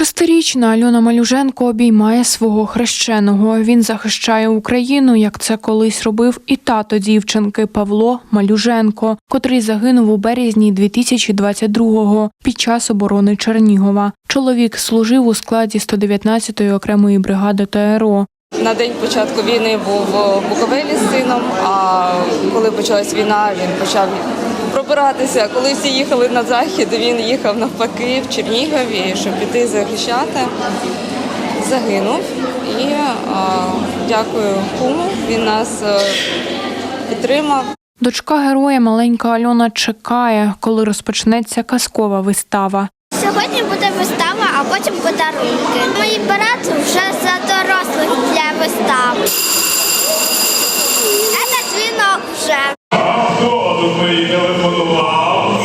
Шестирічна Альона Малюженко обіймає свого хрещеного. Він захищає Україну, як це колись робив і тато дівчинки Павло Малюженко, котрий загинув у березні 2022-го під час оборони Чернігова. Чоловік служив у складі 119-ї окремої бригади ТРО. На день початку війни був в Буковелі з сином, а коли почалась війна, він почав пробиратися. Коли всі їхали на захід, він їхав навпаки в Чернігові, щоб піти захищати. Загинув. І а, дякую куму. Він нас е, підтримав. Дочка героя маленька Альона чекає, коли розпочнеться казкова вистава. Сьогодні буде вистава, а потім подарунки. Мій брат вже за дорослих для вистави. Це дзвінок вже. Хто мені телефонував?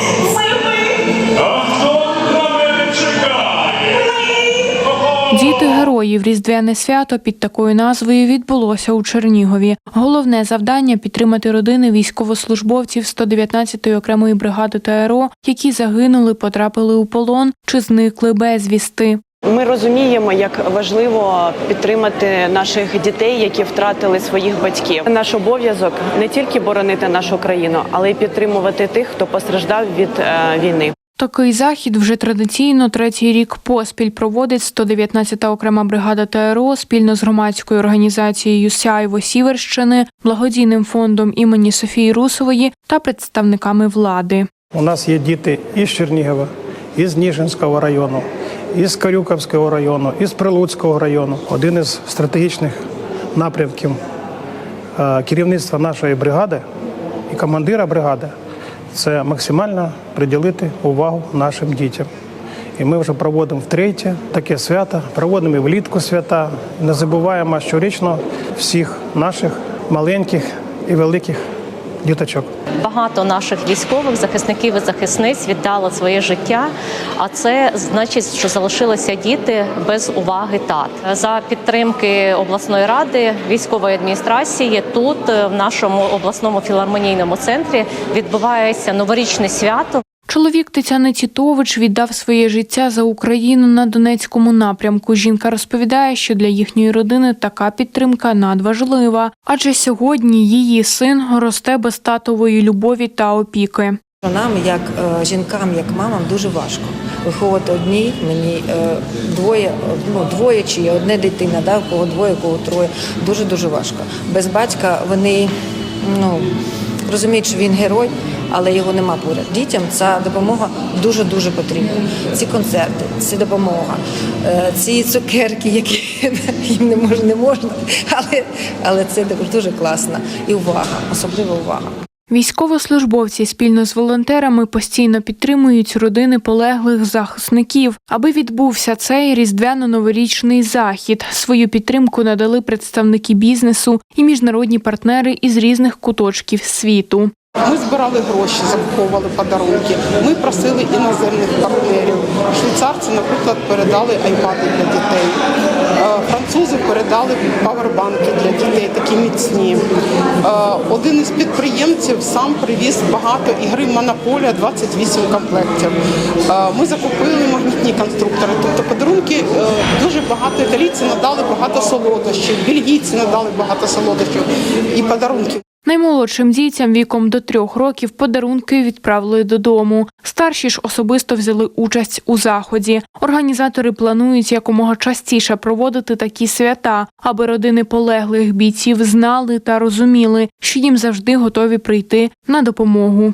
Діти героїв Різдвяне свято під такою назвою відбулося у Чернігові. Головне завдання підтримати родини військовослужбовців 119-ї окремої бригади ТРО, які загинули, потрапили у полон чи зникли безвісти. Ми розуміємо, як важливо підтримати наших дітей, які втратили своїх батьків. Наш обов'язок не тільки боронити нашу країну, але й підтримувати тих, хто постраждав від е, війни. Такий захід вже традиційно третій рік поспіль проводить 119-та окрема бригада ТРО спільно з громадською організацією Сяйво Сіверщини, благодійним фондом імені Софії Русової та представниками влади. У нас є діти із Чернігова, із Ніжинського району, із Карюківського району, із Прилуцького району. Один із стратегічних напрямків е, керівництва нашої бригади і командира бригади це максимально приділити увагу нашим дітям. І ми вже проводимо втретє таке свято, проводимо і влітку свята. Не забуваємо щорічно всіх наших маленьких і великих діточок. Багато наших військових захисників і захисниць віддало своє життя. А це значить, що залишилися діти без уваги тат за підтримки обласної ради військової адміністрації. Тут е, в нашому обласному філармонійному центрі відбувається новорічне свято. Чоловік Тетяни Тітович віддав своє життя за Україну на Донецькому напрямку. Жінка розповідає, що для їхньої родини така підтримка надважлива, адже сьогодні її син росте без татової любові та опіки. Нам, як е, жінкам, як мамам, дуже важко виховувати одній. Мені е, двоє, ну двоє чи одне дитина, да, кого двоє, кого троє. Дуже дуже важко. Без батька вони ну розуміють, що він герой, але його нема поряд. Дітям ця допомога дуже дуже потрібна. Ці концерти, ці допомога, е, ці цукерки, які їм не можна, не можна, але, але це дуже класно. І увага, особлива увага. Військовослужбовці спільно з волонтерами постійно підтримують родини полеглих захисників. Аби відбувся цей різдвяно-новорічний захід. Свою підтримку надали представники бізнесу і міжнародні партнери із різних куточків світу. Ми збирали гроші, закуповували подарунки. Ми просили іноземних партнерів. Швейцарці, наприклад, передали айпади для дітей. Е, Французи передали павербанки для дітей, такі міцні. Е, Один із підприємців сам привіз багато ігри Монополія 28 комплектів. Е, Ми закупили магнітні конструктори. Тобто подарунки дуже багато італійці надали багато солодощів, бельгійці надали багато солодощів і подарунків. Наймолодшим дітям віком до трьох років подарунки відправили додому. Старші ж особисто взяли участь у заході. Організатори планують якомога частіше проводити такі свята, аби родини полеглих бійців знали та розуміли, що їм завжди готові прийти на допомогу.